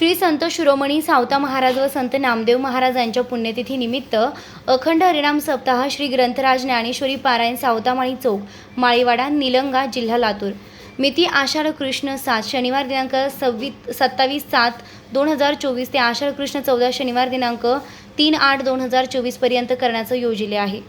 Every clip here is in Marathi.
श्री संत शिरोमणी सावता महाराज व संत नामदेव महाराज यांच्या पुण्यतिथी निमित्त अखंड हरिणाम सप्ताह श्री ग्रंथराज ज्ञानेश्वरी पारायण सावतामाळी चौक माळीवाडा निलंगा जिल्हा लातूर. मिती आषाढ कृष्ण सात शनिवार दिनांक सव्वीस सत्तावीस सात दोन हजार चोवीस ते आषाढ कृष्ण चौदा शनिवार दिनांक तीन आठ दोन हजार चोवीसपर्यंत करण्याचं योजिले आहे.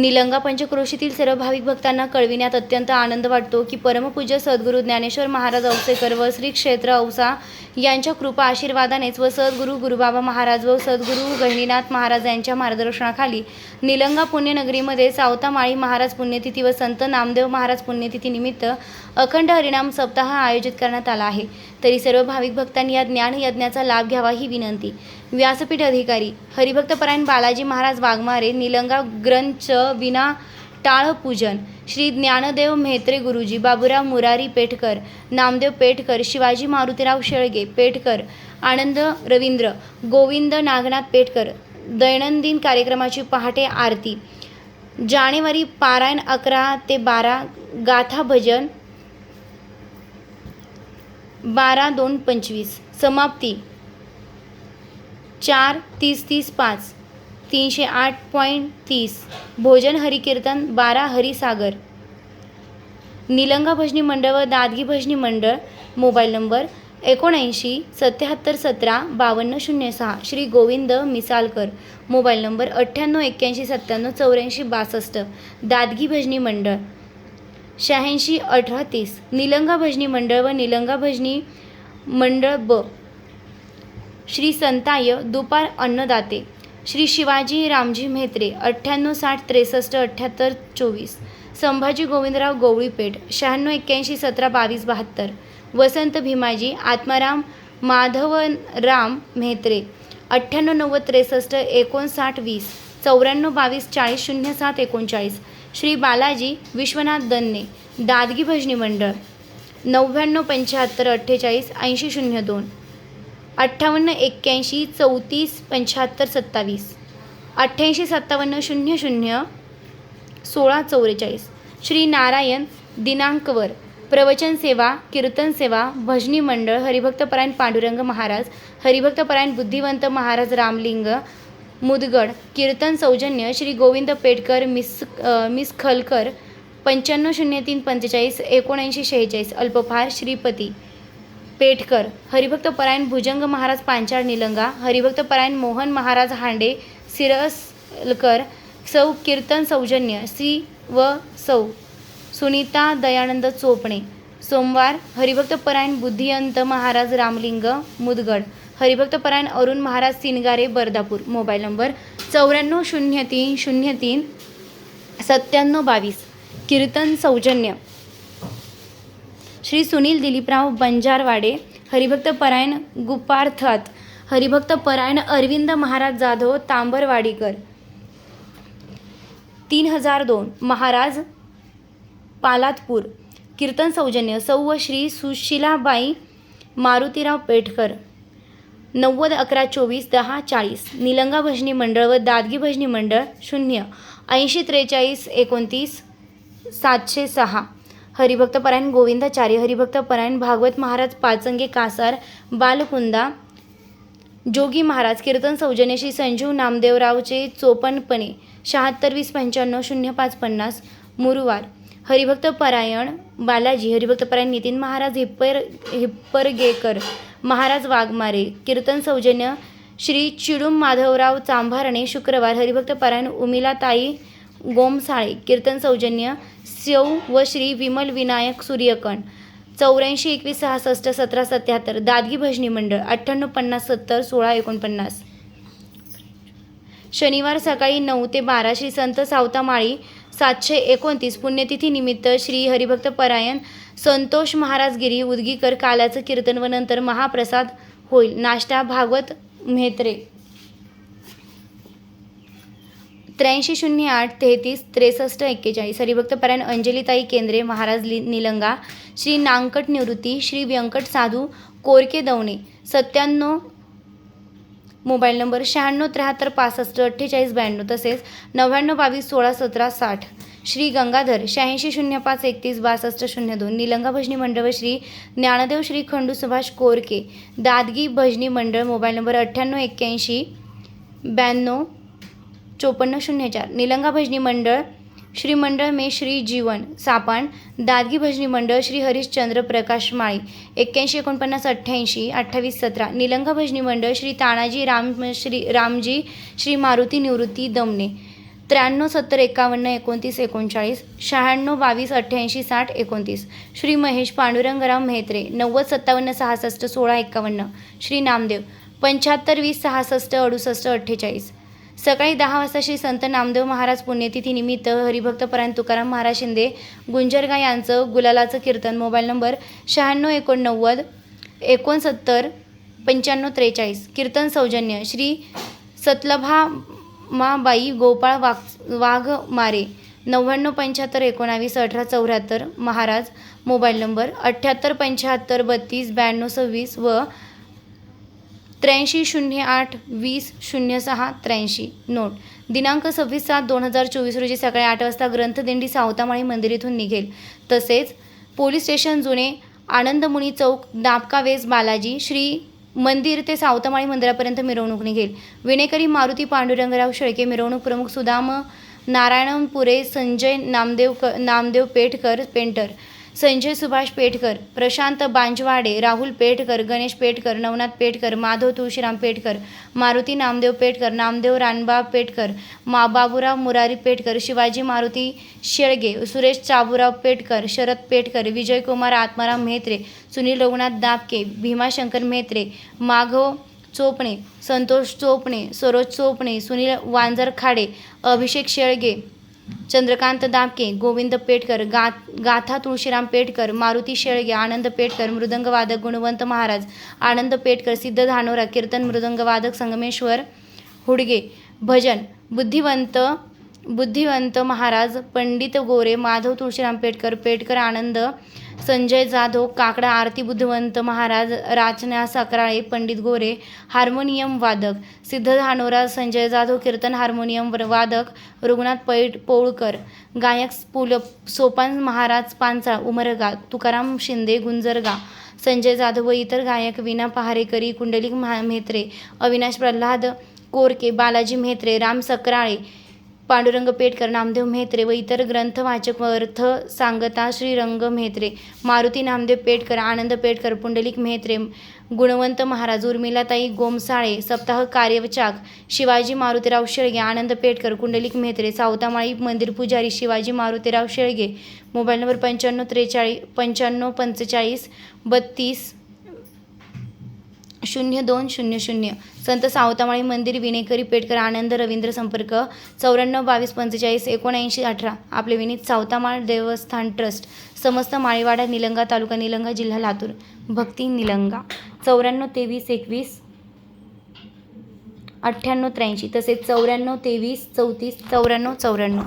निलंगा पंचक्रोशीतील सर्व भाविक भक्तांना कळविण्यात अत्यंत आनंद वाटतो की परमपूज्य सद्गुरू ज्ञानेश्वर महाराज औसेकर व श्री क्षेत्र औसा यांच्या कृपा आशीर्वादानेच व सद्गुरू गुरुबाबा महाराज व सद्गुरू गहिनीनाथ महाराज यांच्या मार्गदर्शनाखाली निलंगा पुण्यनगरीमध्ये सावतामाळी महाराज पुण्यतिथी व संत नामदेव महाराज पुण्यतिथीनिमित्त अखंड हरिणाम सप्ताह आयोजित करण्यात आला आहे. तरी सर्व भाविक भक्तांनी या ज्ञान यज्ञाचा लाभ घ्यावा ही विनंती. व्यासपीठ अधिकारी हरिभक्तपरायण बालाजी महाराज वाघमारे निलंगा ग्रंथ विना टाळ पूजन श्री ज्ञानदेव म्हेत्रे गुरुजी बाबुराव मुरारी पेठकर नामदेव पेठकर शिवाजी मारुतीराव शेळगे पेठकर आनंद रवींद्र गोविंद नागनाथ पेठकर दैनंदिन कार्यक्रमाची पहाटे आरती जानेवारी पारायण अकरा ते बारा गाथा भजन बारा दोन पंचवीस समाप्ती चार तीस तीस पाच. तीनशे आठ पॉईंट तीस. भोजन हरिकीर्तन बारा हरिसागर. निलंगा भजनी मंडळ व दादगी भजनी मंडळ मोबाईल नंबर एकोणऐंशी सत्याहत्तर सतरा बावन्न शून्य सहा. श्री गोविंद मिसालकर. मोबाईल नंबर अठ्ठ्याण्णव एक्क्याऐंशी सत्त्याण्णव चौऱ्याऐंशी बासष्ट. दादगी भजनी मंडळ. शहाऐंशी अठरा तीस. निलंगा भजनी मंडळ व निलंगा भजनी मंडळ ब. श्री संताय दुपार अन्नदाते. श्री शिवाजी रामजी म्हेत्रे अठ्ठ्याण्णव साठ त्रेसष्ट अठ्ठ्याहत्तर चोवीस. संभाजी गोविंदराव गवळीपेठ शहाण्णव एक्क्याऐंशी सतरा बावीस बहात्तर. वसंत भीमाजी आत्माराम माधवराम म्हेत्रे अठ्ठ्याण्णव नव्वद त्रेसष्ट एकोणसाठ वीस. चौऱ्याण्णव बावीस चाळीस शून्य सात एकोणचाळीस. श्री बालाजी विश्वनाथ दन्ने दादगी भजनी मंडळ. नव्याण्णव पंच्याहत्तर अठ्ठेचाळीस ऐंशी शून्य दोन. अठ्ठावन्न एक्क्याऐंशी चौतीस पंच्याहत्तर सत्तावीस. अठ्ठ्याऐंशी सत्तावन्न शून्य शून्य सोळा चौवेचाळीस. श्री नारायण दिनांकवर प्रवचन सेवा कीर्तन सेवा भजनी मंडळ हरिभक्तपरायण पांडुरंग महाराज हरिभक्तपरायण बुद्धिवंत महाराज रामलिंग मुदगड कीर्तन सौजन्य श्री गोविंद पेटकर मिस अ, मिस खलकर पंच्याण्णव शून्य तीन पंचेचाळीस एकोणऐंशी शेहेचाळीस अल्पफार श्रीपती. पेठकर हरिभक्तपरायण भुजंग महाराज पांचाळ निलंगा हरिभक्तपरायण मोहन महाराज हांडे सिरसलकर सौ कीर्तन सौजन्य सी व सौ सुनीता दयानंद चोपणे सोमवार हरिभक्तपरायण बुद्धियंत महाराज रामलिंग मुदगड हरिभक्तपरायण अरुण महाराज सिनगारे बर्दापूर मोबाईल नंबर चौऱ्याण्णव शून्य तीन शून्य तीन सत्त्याण्णव बावीस. कीर्तन सौजन्य. श्री सुनील दिलीपराव बंजारवाडे हरिभक्त परायण गुपार्थात हरिभक्तपरायण अरविंद महाराज जाधव तांबरवाडीकर. तीन हजार दोन महाराज पालातपूर. कीर्तन सौजन्य सौ श्री सुशिलाबाई मारुतीराव पेठकर. नव्वद अकरा चोवीस दहा चाळीस. निलंगा भजनी मंडळ व दादगी भजनी मंडळ शून्य. ऐंशी त्रेचाळीस एकोणतीस सातशे सहा. हरिभक्तपरायण गोविंदाचार्य हरिभक्तपरायण भागवत महाराज पाचंगे कासार बालकुंदा जोगी महाराज कीर्तन सौजन्य श्री संजीव नामदेवरावचे चोपन्नपणे शहात्तर वीस पंच्याण्णव शून्य पाच पन्नास मुरुवार. हरिभक्त परायण बालाजी हरिभक्तपरायण नितीन महाराज हिप्पर हिप्परगेकर महाराज वाघमारे कीर्तन सौजन्य श्री चिडुम माधवराव चांभारणे शुक्रवार. हरिभक्त परायण उमिलाताई गोमसाळे कीर्तन सौजन्य स्यौ व श्री विमल विनायक सूर्यकण चौऱ्याऐंशी एकवीस सहासष्ट सतरा सत्याहत्तर दादगी भजनी मंडळ अठ्ठ्याण्णव पन्नास सत्तर सोळा एकोणपन्नास. शनिवार सकाळी नऊ ते बारा श्री संत सावतामाळी सातशे एकोणतीस पुण्यतिथीनिमित्त श्री हरिभक्त परायण संतोष महाराजगिरी उदगीकर काल्याचं कीर्तन व नंतर महाप्रसाद होईल. नाश्ता भागवत म्हेत्रे. त्र्याऐंशी शून्य आठ तेहतीस त्रेसष्ट एक्केचाळीस. हरिभक्तपरायण अंजलीताई केंद्रे महाराज लि निलंगा श्री नांकट निवृत्ती श्री व्यंकट साधू कोरके दवणे सत्त्याण्णव मोबाईल नंबर शहाण्णव त्र्याहत्तर पासष्ट अठ्ठेचाळीस ब्याण्णव तसेच नव्याण्णव बावीस सोळा सतरा साठ. श्री गंगाधर शहाऐंशी शून्य पाच एकतीस बासष्ट शून्य दोन. निलंगा भजनी मंडळ व श्री ज्ञानदेव श्री खंडू सुभाष कोरके. दादगी भजनी मंडळ मोबाईल नंबर अठ्ठ्याण्णव एक्क्याऐंशी ब्याण्णव चोपन्न शून्य चार. निलंगा भजनी मंडळ श्री मंडळ मे श्री जीवन सापान दादगी भजनी मंडळ श्री हरिश्चंद्र प्रकाश माळी एक्क्याऐंशी एकोणपन्नास अठ्ठ्याऐंशी अठ्ठावीस सतरा. निलंगा भजनी मंडळ श्री तानाजी राम श्री रामजी श्री मारुती निवृत्ती दमणे त्र्याण्णव सत्तर एकावन्न एकोणतीस एकोणचाळीस. शहाण्णव बावीस अठ्ठ्याऐंशी साठ एकोणतीस. श्री महेश पांडुरंगराव मेहत्रे. नव्वद सत्तावन्न सहासष्ट सोळा एकावन्न. श्री नामदेव. पंच्याहत्तर वीस सहासष्ट अडुसष्ट अठ्ठेचाळीस. सकाळी दहा वाजता श्री संत नामदेव महाराज पुण्यतिथीनिमित्त हरिभक्त परायण तुकाराम महाराज शिंदे गुंजरगा यांचं गुलालाचं कीर्तन मोबाईल नंबर शहाण्णव एकोणनव्वद एकोणसत्तर पंच्याण्णव त्रेचाळीस. कीर्तन सौजन्य. श्री सतलभा माबाई गोपाळ वाग वाघ मारे नव्याण्णव पंच्याहत्तर एकोणावीस अठरा चौऱ्याहत्तर महाराज मोबाईल नंबर अठ्ठ्याहत्तर पंच्याहत्तर बत्तीस ब्याण्णव सव्वीस व त्र्याऐंशी शून्य आठ वीस शून्य सहा त्र्याऐंशी नोट. दिनांक सव्वीस सात दोन हजार चोवीस रोजी सकाळी आठ वाजता ग्रंथदिंडी सावतामाळी मंदिर इथून निघेल. तसेच पोलीस स्टेशन जुने आनंदमुनी चौक दाबका वेज बालाजी श्री मंदिर ते सावतामाळी मंदिरापर्यंत मिरवणूक निघेल. विणेकरी मारुती पांडुरंगराव शेळके मिरवणूक प्रमुख सुदाम नारायणपुरे संजय नामदेव क नामदेव पेठकर पेंटर. संजय सुभाष पेठकर प्रशांत बांजवाडे राहुल पेठकर गणेश पेठकर नवनाथ पेठकर माधव तुळशीराम पेठकर मारुती नामदेव पेठकर नामदेव रानबा पेठकर मा बाबुराव मुरारी पेठकर शिवाजी मारुती शेळगे सुरेश चाबूराव पेठकर शरद पेठकर विजयकुमार आत्माराम म्हेत्रे सुनील रघुनाथ दापके भीमाशंकर म्हेत्रे माघव चोपणे संतोष चोपणे सरोज चोपणे सुनील वांजर खाडे अभिषेक शेळगे चंद्रकांत दाबके गोविंद पेटकर गा गाथा तुळशीराम पेटकर मारुती शेळगे आनंद पेटकर मृदंगवादक गुणवंत महाराज आनंद पेटकर सिद्ध धानोरा कीर्तन मृदंगवादक संगमेश्वर हुडगे भजन बुद्धिवंत बुद्धिवंत महाराज पंडित गोरे माधव तुळशीराम पेटकर पेटकर आनंद संजय जाधव काकडा आरती बुद्धवंत महाराज राचना सकराळे पंडित गोरे हार्मोनियम वादक सिद्ध धानोरा संजय जाधव कीर्तन हार्मोनियम वर- वादक रघुनाथ पैठ पोळकर गायक पुल सोपान महाराज पांचाळ उमरगा तुकाराम शिंदे गुंजरगा संजय जाधव व इतर गायक विना पहारेकरी कुंडलिक महा मेहत्रे अविनाश प्रल्हाद कोरके बालाजी म्हेत्रे राम सकराळे पांडुरंग पेठकर नामदेव म्हेत्रे व इतर ग्रंथवाचक अर्थ सांगता श्रीरंग म्हेत्रे मारुती नामदेव पेठकर आनंद पेठकर पुंडलिक म्हेत्रे गुणवंत महाराज उर्मिलाताई गोमसाळे सप्ताह कार्यवचाक शिवाजी मारुतीराव शेळगे आनंद पेठकर कुंडलिक म्हेत्रे सावतामाळी मंदिर पुजारी शिवाजी मारुतीराव शेळगे मोबाईल नंबर पंच्याण्णव त्रेचाळीस पंच्याण्णव पंचेचाळीस बत्तीस शून्य दोन शून्य शून्य. संत सावतामाळी मंदिर विनेकरी पेटकर आनंद रवींद्र संपर्क चौऱ्याण्णव बावीस पंचेचाळीस एकोणऐंशी अठरा. आपले विनीत सावतामाळ देवस्थान ट्रस्ट समस्त माळीवाडा निलंगा तालुका निलंगा जिल्हा लातूर. भक्ती निलंगा. चौऱ्याण्णव तेवीस एकवीस अठ्ठ्याण्णव त्र्याऐंशी. तसेच चौऱ्याण्णव तेवीस चौतीस चौऱ्याण्णव चौऱ्याण्णव.